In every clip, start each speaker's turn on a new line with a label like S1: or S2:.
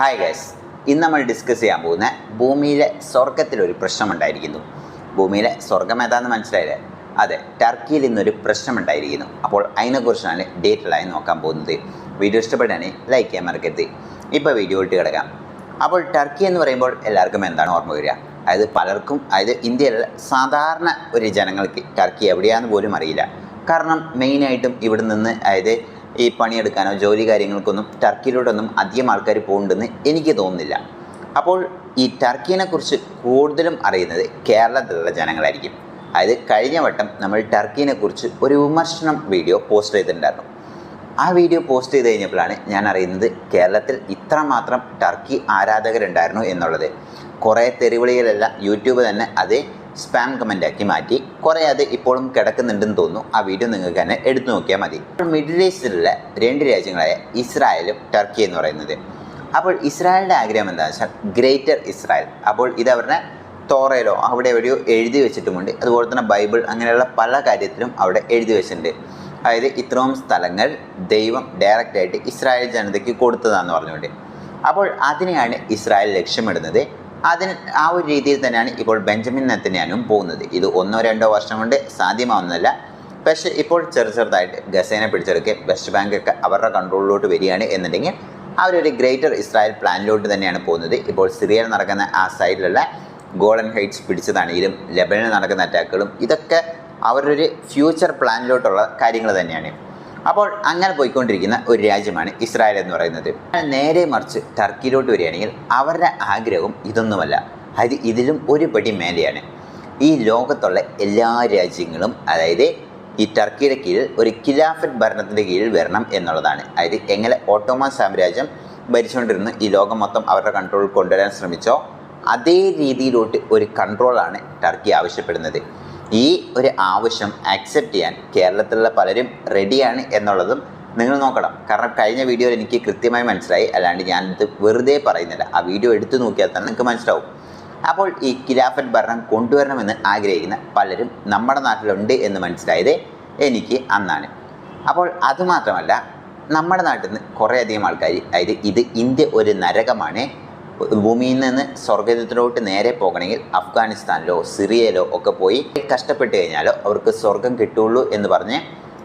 S1: Hi guys ഇന്ന് നമ്മൾ discuss ചെയ്യാൻ പോകുന്ന ഭൂമിയിലെ സ്വർഗത്തിലൊരു പ്രശ്നമുണ്ടായിരിക്കുന്നു. ഭൂമിയിലെ സ്വർഗം ഏതാണെന്ന് മനസ്സിലായില്ലേ? അതെ ടർക്കിയിൽ ഇന്നൊരു പ്രശ്നമുണ്ടായിരിക്കുന്നു. അപ്പോൾ അതിനെക്കുറിച്ചാണ് ഡീറ്റെയിലായി നോക്കാൻ പോകുന്നത്. വീഡിയോ ഇഷ്ടപ്പെട്ടാണെങ്കിൽ ലൈക്ക് ചെയ്യാൻ മറക്കരുത്. ഇപ്പോൾ വീഡിയോ ഇട്ട് കിടക്കാം. അപ്പോൾ ടർക്കി എന്ന് പറയുമ്പോൾ എല്ലാവർക്കും എന്താണ് ഓർമ്മ വരിക? അതായത് പലർക്കും അതായത് ഇന്ത്യയിലെ സാധാരണ ഒരു ജനങ്ങൾക്ക് ടർക്കി എവിടെയാണെന്ന് പോലും അറിയില്ല. കാരണം മെയിനായിട്ടും ഇവിടെ നിന്ന് അതായത് ഈ പണിയെടുക്കാനോ ജോലി കാര്യങ്ങൾക്കൊന്നും ടർക്കിയിലോട്ടൊന്നും അധികം ആൾക്കാർ പോകുന്നുണ്ടെന്ന് എനിക്ക് തോന്നുന്നില്ല. അപ്പോൾ ഈ ടർക്കിനെക്കുറിച്ച് കൂടുതലും അറിയുന്നത് കേരളത്തിലുള്ള ജനങ്ങളായിരിക്കും. അതായത് കഴിഞ്ഞ വട്ടം നമ്മൾ ടർക്കിനെക്കുറിച്ച് ഒരു വിമർശനം വീഡിയോ പോസ്റ്റ് ചെയ്തിട്ടുണ്ടായിരുന്നു. ആ വീഡിയോ പോസ്റ്റ് ചെയ്ത് കഴിഞ്ഞപ്പോഴാണ് ഞാൻ അറിയുന്നത് കേരളത്തിൽ ഇത്രമാത്രം ടർക്കി ആരാധകരുണ്ടായിരുന്നു എന്നുള്ളത്. കുറേ തെരുവിളികളെല്ലാം യൂട്യൂബ് തന്നെ അത് സ്പാം കമന്റ് ആക്കി മാറ്റി. കുറേ അത് ഇപ്പോഴും കിടക്കുന്നുണ്ടെന്ന് തോന്നുന്നു. ആ വീഡിയോ നിങ്ങൾക്ക് തന്നെ എടുത്തു നോക്കിയാൽ മതി. മിഡിൽ ഈസ്റ്റിലുള്ള രണ്ട് രാജ്യങ്ങളായ ഇസ്രായേലും ടർക്കി എന്ന് പറയുന്നത്. അപ്പോൾ ഇസ്രായേലിന്റെ ആഗ്രഹം എന്താണെന്ന് വെച്ചാൽ ഗ്രേറ്റർ ഇസ്രായേൽ. അപ്പോൾ ഇത് അവരുടെ തോറയിലോ അവിടെ എവിടെയോ എഴുതി വെച്ചിട്ടുമുണ്ട്. അതുപോലെ തന്നെ ബൈബിൾ അങ്ങനെയുള്ള പല കാര്യത്തിലും അവിടെ എഴുതി വെച്ചിട്ടുണ്ട്. അതായത് ഇത്രയും സ്ഥലങ്ങൾ ദൈവം ഡയറക്റ്റായിട്ട് ഇസ്രായേൽ ജനതയ്ക്ക് കൊടുത്തതാണെന്ന് പറഞ്ഞുകൊണ്ട്. അപ്പോൾ അതിനെയാണ് ഇസ്രായേൽ ലക്ഷ്യമിടുന്നത്. അതിന് ആ ഒരു രീതിയിൽ തന്നെയാണ് ഇപ്പോൾ ബെഞ്ചമിൻ നെത്തന്യാനും പോകുന്നത്. ഇത് ഒന്നോ രണ്ടോ വർഷം കൊണ്ട് സാധ്യമാവുന്നതല്ല. പക്ഷേ ഇപ്പോൾ ചെറു ചെറുതായിട്ട് ഗസേനെ പിടിച്ചെടുക്കുക വെസ്റ്റ് ബാങ്ക് ഒക്കെ അവരുടെ കൺട്രോളിലോട്ട് വരികയാണ് എന്നുണ്ടെങ്കിൽ അവരൊരു ഗ്രേറ്റർ ഇസ്രായേൽ പ്ലാനിലോട്ട് തന്നെയാണ് പോകുന്നത്. ഇപ്പോൾ സിറിയയിൽ നടക്കുന്ന ആ സൈഡിലുള്ള ഗോൾഡൻ ഹൈറ്റ്സ് പിടിച്ചതാണെങ്കിലും ലെബനിൽ നടക്കുന്ന അറ്റാക്കുകളും ഇതൊക്കെ അവരുടെ ഒരു ഫ്യൂച്ചർ പ്ലാനിലോട്ടുള്ള കാര്യങ്ങൾ തന്നെയാണ്. അപ്പോൾ അങ്ങനെ പോയിക്കൊണ്ടിരിക്കുന്ന ഒരു രാജ്യമാണ് ഇസ്രായേൽ എന്ന് പറയുന്നത്. നേരെ മറിച്ച് ടർക്കിയിലോട്ട് വരികയാണെങ്കിൽ അവരുടെ ആഗ്രഹം ഇതൊന്നുമല്ല. അത് ഇതിലും ഒരു പടി മേലെയാണ്. ഈ ലോകത്തുള്ള എല്ലാ രാജ്യങ്ങളും അതായത് ഈ ടർക്കിയുടെ കീഴിൽ ഒരു ഖിലാഫറ്റ് ഭരണത്തിന്റെ കീഴിൽ വരണം എന്നുള്ളതാണ്. അതായത് എങ്ങനെ ഓട്ടോമാൻ സാമ്രാജ്യം ഭരിച്ചുകൊണ്ടിരുന്ന് ഈ ലോകം മൊത്തം അവരുടെ കൺട്രോളിൽ കൊണ്ടുവരാൻ ശ്രമിച്ചോ അതേ രീതിയിലോട്ട് ഒരു കൺട്രോളാണ് ടർക്കി ആവശ്യപ്പെടുന്നത്. ഈ ഒരു ആവശ്യം ആക്സെപ്റ്റ് ചെയ്യാൻ കേരളത്തിലുള്ള പലരും റെഡിയാണ് എന്നുള്ളതും നിങ്ങൾ നോക്കണം. കാരണം കഴിഞ്ഞ വീഡിയോയിൽ എനിക്ക് കൃത്യമായി മനസ്സിലായി. അല്ലാണ്ട് ഞാനിത് വെറുതെ പറയുന്നില്ല. ആ വീഡിയോ എടുത്തു നോക്കിയാൽ തന്നെ നിങ്ങൾക്ക് മനസ്സിലാവും. അപ്പോൾ ഈ കിലാഫറ്റ് ഭരണം കൊണ്ടുവരണമെന്ന് ആഗ്രഹിക്കുന്ന പലരും നമ്മുടെ നാട്ടിലുണ്ട് എന്ന് മനസ്സിലായത് എനിക്ക് അന്നാണ്. അപ്പോൾ അതുമാത്രമല്ല നമ്മുടെ നാട്ടിൽ നിന്ന് കുറേയധികം ആൾക്കാർ അതായത് ഇത് ഇന്ത്യ ഒരു നരകമാണ്. ഭൂമിയിൽ നിന്ന് സ്വർഗത്തിലോട്ട് നേരെ പോകണമെങ്കിൽ അഫ്ഗാനിസ്ഥാനിലോ സിറിയയിലോ ഒക്കെ പോയി കഷ്ടപ്പെട്ട് കഴിഞ്ഞാലോ അവർക്ക് സ്വർഗം കിട്ടുള്ളൂ എന്ന് പറഞ്ഞ്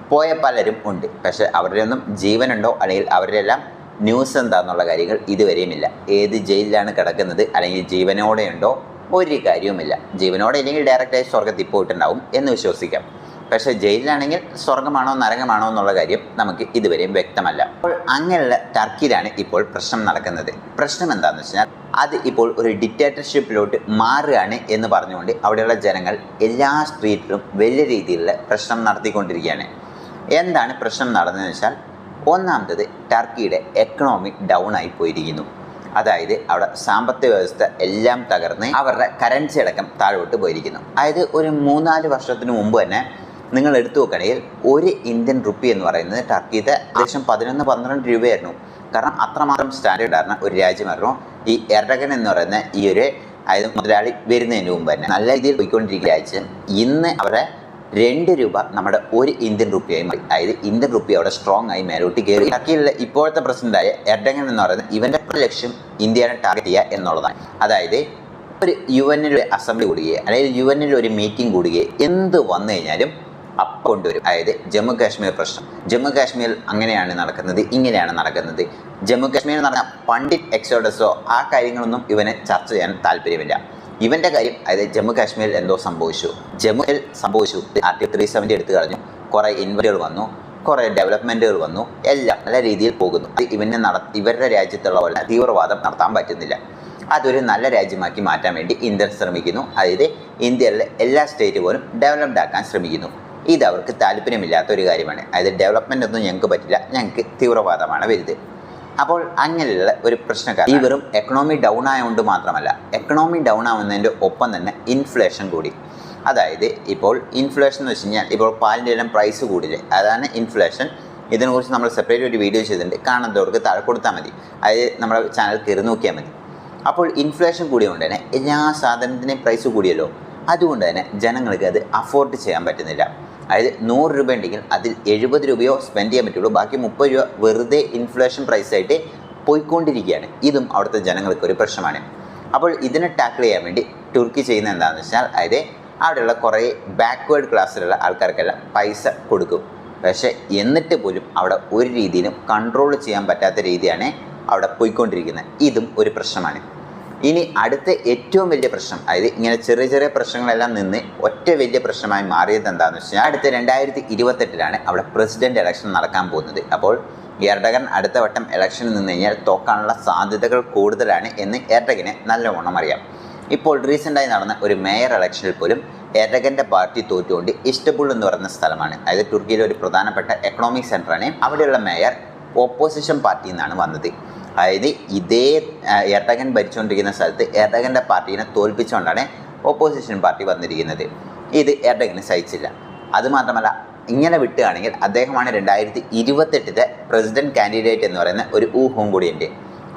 S1: പോയ പലരും ഉണ്ട്. പക്ഷെ അവരിലൊന്നും ജീവനുണ്ടോ? അല്ലെങ്കിൽ അവരെല്ലാം ന്യൂസ് എന്താണെന്നുള്ള കാര്യങ്ങൾ ഇതുവരെയുമില്ല ഏത് ജയിലിലാണ് കിടക്കുന്നത്? അല്ലെങ്കിൽ ജീവനോടെ ഉണ്ടോ ഒരു കാര്യവുമില്ല. ജീവനോടെ ഇല്ലെങ്കിൽ ഡയറക്റ്റായി സ്വർഗത്തിൽ പോയിട്ടുണ്ടാവും എന്ന് വിശ്വസിക്കാം. പക്ഷേ ജയിലിലാണെങ്കിൽ സ്വർഗമാണോ നരകമാണോ എന്നുള്ള കാര്യം നമുക്ക് ഇതുവരെയും വ്യക്തമല്ല. അപ്പോൾ അങ്ങനെയുള്ള ടർക്കിയിലാണ് ഇപ്പോൾ പ്രശ്നം നടക്കുന്നത്. പ്രശ്നം എന്താണെന്ന് വെച്ചാൽ അത് ഇപ്പോൾ ഒരു ഡിക്റ്റേറ്റർഷിപ്പിലോട്ട് മാറുകയാണ് എന്ന് പറഞ്ഞുകൊണ്ട് അവിടെയുള്ള ജനങ്ങൾ എല്ലാ സ്ട്രീറ്റിലും വലിയ രീതിയിലുള്ള പ്രശ്നം നടത്തിക്കൊണ്ടിരിക്കുകയാണ്. എന്താണ് പ്രശ്നം നടന്നതെന്ന് വെച്ചാൽ ഒന്നാമത്തത് ടർക്കിയുടെ എക്കണോമി ഡൗൺ ആയി പോയിരിക്കുന്നു. അതായത് അവിടെ സാമ്പത്തിക വ്യവസ്ഥ എല്ലാം തകർന്ന് അവരുടെ കറൻസി അടക്കം താഴോട്ട് പോയിരിക്കുന്നു. അതായത് ഒരു മൂന്നാൽ വർഷത്തിന് മുമ്പ് തന്നെ നിങ്ങൾ എടുത്തു നോക്കുകയാണെങ്കിൽ ഒരു ഇന്ത്യൻ റുപ്പി എന്ന് പറയുന്നത് ടർക്കിയുടെ ഏകദേശം പതിനൊന്ന് പന്ത്രണ്ട് രൂപയായിരുന്നു. കാരണം അത്രമാത്രം സ്റ്റാൻഡേർഡ് ആയിരുന്ന ഒരു രാജ്യമായിരുന്നു. ഈ എർഡഗൻ എന്ന് പറയുന്ന ഈ ഒരു അതായത് മുതലാളി വരുന്നതിന് മുമ്പ് തന്നെ നല്ല രീതിയിൽ പോയിക്കൊണ്ടിരിക്കുന്ന രാജ്യം ഇന്ന് അവരെ രണ്ട് രൂപ നമ്മുടെ ഒരു ഇന്ത്യൻ റുപ്പിയായി മാറി. അതായത് ഇന്ത്യൻ റുപ്പി അവിടെ സ്ട്രോങ് ആയി മേലോട്ട് കയറി. ടർക്കിയിലെ ഇപ്പോഴത്തെ പ്രസിഡന്റായ എർഡഗൻ എന്ന് പറയുന്നത് ഇവന്റെ ലക്ഷ്യം ഇന്ത്യനെ ടാർഗറ്റ് ചെയ്യുക എന്നുള്ളതാണ്. അതായത് ഒരു യു എന്നിൽ അസംബ്ലി കൂടുകയോ അല്ലെങ്കിൽ യു എന്നിൽ ഒരു മീറ്റിംഗ് കൂടുകയോ എന്ത് വന്നു കഴിഞ്ഞാലും കൊണ്ടുവരും. അതായത് ജമ്മു കാശ്മീർ പ്രശ്നം. ജമ്മു കാശ്മീർ അങ്ങനെയാണ് നടക്കുന്നത് ഇങ്ങനെയാണ് നടക്കുന്നത്. ജമ്മു കാശ്മീർ നടന്ന പണ്ഡിറ്റ് എക്സോഡസോ ആ കാര്യങ്ങളൊന്നും ഇവന് ചർച്ച ചെയ്യാൻ താല്പര്യമില്ല. ഇവന്റെ കാര്യം അതായത് ജമ്മു കാശ്മീരിൽ എന്തോ സംഭവിച്ചു. ജമ്മുവിൽ സംഭവിച്ചു. ആർട്ടിക്കൽ ത്രീ സെവന്റി എടുത്തു കളഞ്ഞു. കുറേ ഇൻവെന്റുകൾ വന്നു. കുറേ ഡെവലപ്മെന്റുകൾ വന്നു. എല്ലാം നല്ല രീതിയിൽ പോകുന്നു. അത് ഇവനെ നട ഇവരുടെ രാജ്യത്തുള്ള പോലെ തീവ്രവാദം നടത്താൻ പറ്റുന്നില്ല. അതൊരു നല്ല രാജ്യമാക്കി മാറ്റാൻ വേണ്ടി ഇന്ത്യ ശ്രമിക്കുന്നു. അതായത് ഇന്ത്യയിലെ എല്ലാ സ്റ്റേറ്റ് പോലും ഡെവലപ്ഡ് ആക്കാൻ ശ്രമിക്കുന്നു. ഇത് അവർക്ക് താല്പര്യമില്ലാത്ത ഒരു കാര്യമാണ്. അതായത് ഡെവലപ്മെന്റ് ഒന്നും ഞങ്ങൾക്ക് പറ്റില്ല. ഞങ്ങൾക്ക് തീവ്രവാദമാണ് വലുത്. അപ്പോൾ അങ്ങനെയുള്ള ഒരു പ്രശ്നക്കാർ ഈ വെറും എക്കണോമി ഡൗൺ ആയതുകൊണ്ട് മാത്രമല്ല എക്കണോമി ഡൗൺ ആവുന്നതിന്റെ ഒപ്പം തന്നെ ഇൻഫ്ലേഷൻ കൂടി. അതായത് ഇപ്പോൾ ഇൻഫ്ലേഷൻ എന്ന് വെച്ച് കഴിഞ്ഞാൽ ഇപ്പോൾ പാലിന്റെ എല്ലാം പ്രൈസ് കൂടില്ലേ? അതാണ് ഇൻഫ്ലേഷൻ ഇതിനെക്കുറിച്ച് നമ്മൾ സെപ്പറേറ്റ് ഒരു വീഡിയോ ചെയ്തിട്ടുണ്ട്. കാണുന്നവർക്ക് താഴെ കൊടുത്താൽ മതി. അതായത് നമ്മുടെ ചാനൽ കയറി നോക്കിയാൽ മതി. അപ്പോൾ ഇൻഫ്ലേഷൻ കൂടിയതുകൊണ്ട് തന്നെ എല്ലാ സാധനത്തിന്റെയും പ്രൈസ് കൂടിയല്ലോ. അതുകൊണ്ട് തന്നെ ജനങ്ങൾക്ക് അത് അഫോർഡ് ചെയ്യാൻ പറ്റുന്നില്ല. അതായത് നൂറ് രൂപ ഉണ്ടെങ്കിൽ അതിൽ എഴുപത് രൂപയോ സ്പെൻഡ് ചെയ്യാൻ പറ്റുള്ളൂ. ബാക്കി മുപ്പത് രൂപ വെറുതെ ഇൻഫ്ലേഷൻ പ്രൈസായിട്ട് പോയിക്കൊണ്ടിരിക്കുകയാണ്. ഇതും അവിടുത്തെ ജനങ്ങൾക്ക് ഒരു പ്രശ്നമാണ്. അപ്പോൾ ഇതിനെ ടാക്കിൾ ചെയ്യാൻ വേണ്ടി തുർക്കി ചെയ്യുന്നത് എന്താണെന്ന് വെച്ചാൽ അതായത് അവിടെയുള്ള കുറേ ബാക്ക്വേർഡ് ക്ലാസ്സിലുള്ള ആൾക്കാർക്കെല്ലാം പൈസ കൊടുക്കും. പക്ഷേ എന്നിട്ട് പോലും അവിടെ ഒരു രീതിയിലും കൺട്രോൾ ചെയ്യാൻ പറ്റാത്ത രീതിയാണ് അവിടെ പോയിക്കൊണ്ടിരിക്കുന്നത്. ഇതും ഒരു പ്രശ്നമാണ്. ഇനി അടുത്ത ഏറ്റവും വലിയ പ്രശ്നം അതായത് ഇങ്ങനെ ചെറിയ ചെറിയ പ്രശ്നങ്ങളെല്ലാം നിന്ന് ഒറ്റ വലിയ പ്രശ്നമായി മാറിയത് എന്താണെന്ന് വെച്ചാൽ അടുത്ത രണ്ടായിരത്തി ഇരുപത്തെട്ടിലാണ് അവിടെ പ്രസിഡന്റ് ഇലക്ഷൻ നടക്കാൻ പോകുന്നത്. അപ്പോൾ എർഡകൻ അടുത്ത വട്ടം ഇലക്ഷനിൽ നിന്ന് കഴിഞ്ഞാൽ തോക്കാനുള്ള സാധ്യതകൾ കൂടുതലാണ് എന്ന് എർഡകനെ നല്ലവണ്ണം അറിയാം. ഇപ്പോൾ റീസെന്റായി നടന്ന ഒരു മേയർ ഇലക്ഷനിൽ പോലും എർഡകന്റെ പാർട്ടി തോറ്റുകൊണ്ട് ഇഷ്ടബുൾ എന്ന് പറയുന്ന സ്ഥലമാണ്. അതായത് തുർക്കിയിലെ ഒരു പ്രധാനപ്പെട്ട എക്കണോമിക് സെന്ററാണ് അവിടെയുള്ള മേയർ ഓപ്പോസിഷൻ പാർട്ടിയിൽ നിന്നാണ് വന്നത്. അതായത് ഇതേ എർഡകൻ ഭരിച്ചുകൊണ്ടിരിക്കുന്ന സ്ഥലത്ത് എർഡകന്റെ പാർട്ടീനെ തോൽപ്പിച്ചുകൊണ്ടാണ് ഓപ്പോസിഷൻ പാർട്ടി വന്നിരിക്കുന്നത്. ഇത് എർഡകന് സഹിച്ചില്ല. അതുമാത്രമല്ല ഇങ്ങനെ വിട്ടുകയാണെങ്കിൽ അദ്ദേഹമാണ് രണ്ടായിരത്തി ഇരുപത്തെട്ടിലെ പ്രസിഡന്റ് കാൻഡിഡേറ്റ് എന്ന് പറയുന്ന ഒരു ഊഹവും കൂടിയുണ്ട്.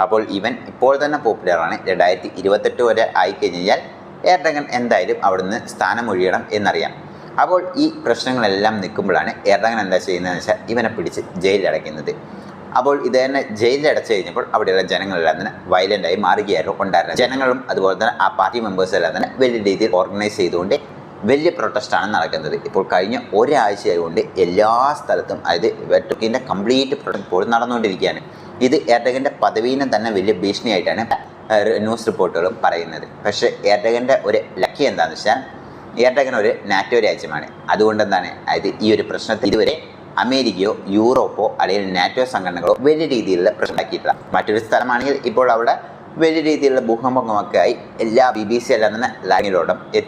S1: അപ്പോൾ ഇവൻ ഇപ്പോൾ തന്നെ പോപ്പുലറാണ് രണ്ടായിരത്തി ഇരുപത്തെട്ട് വരെ ആയിക്കഴിഞ്ഞാൽ എർഡകൻ എന്തായാലും അവിടുന്ന് സ്ഥാനം ഒഴിയണം എന്നറിയാം. അപ്പോൾ ഈ പ്രശ്നങ്ങളെല്ലാം നിൽക്കുമ്പോഴാണ് എറങ്ങൻ എന്താ ചെയ്യുന്നതെന്ന് വെച്ചാൽ ഇവനെ പിടിച്ച് ജയിലിലടയ്ക്കുന്നത്. അപ്പോൾ ഇത് തന്നെ ജയിലിൽ അടച്ചു കഴിഞ്ഞപ്പോൾ അവിടെയുള്ള ജനങ്ങളെല്ലാം തന്നെ വയലന്റായി മാറുകയായിരുന്നു ഉണ്ടായിരുന്നത്. ജനങ്ങളും അതുപോലെ തന്നെ ആ പാർട്ടി മെമ്പേഴ്സ് എല്ലാം തന്നെ വലിയ രീതിയിൽ ഓർഗനൈസ് ചെയ്തുകൊണ്ട് വലിയ പ്രൊട്ടസ്റ്റാണ് നടക്കുന്നത്. ഇപ്പോൾ കഴിഞ്ഞ ഒരാഴ്ചയായി കൊണ്ട് എല്ലാ സ്ഥലത്തും അതായത് വെട്ടുക്കിന്റെ കംപ്ലീറ്റ് പ്രൊട്ടസ്റ്റ് പോലും നടന്നുകൊണ്ടിരിക്കുകയാണ്. ഇത് എർഡഗന്റെ പദവീനെ തന്നെ വലിയ ഭീഷണിയായിട്ടാണ് ന്യൂസ് റിപ്പോർട്ടുകളും പറയുന്നത്. പക്ഷേ എർഡഗന്റെ ഒരു ലക്കി എന്താണെന്ന് വെച്ചാൽ എർഡഗൻ ഒരു നാറ്റോ രാജ്യമാണ്. അതുകൊണ്ട് എന്താണ് അതായത് ഈ ഒരു പ്രശ്നത്തിൽ ഇതുവരെ അമേരിക്കയോ യൂറോപ്പോ അല്ലെങ്കിൽ നാറ്റോ സംഘടനകളോ വലിയ രീതിയിലുള്ള പ്രശ്നം ഉണ്ടാക്കിയിട്ടില്ല. മറ്റൊരു സ്ഥലമാണെങ്കിൽ ഇപ്പോൾ അവിടെ വലിയ രീതിയിലുള്ള ഭൂകമ്പങ്ങളൊക്കെ ആയി എല്ലാ ബി ബി സി എല്ലാം തന്നെ ലാങ്ങിലോടം എത്തി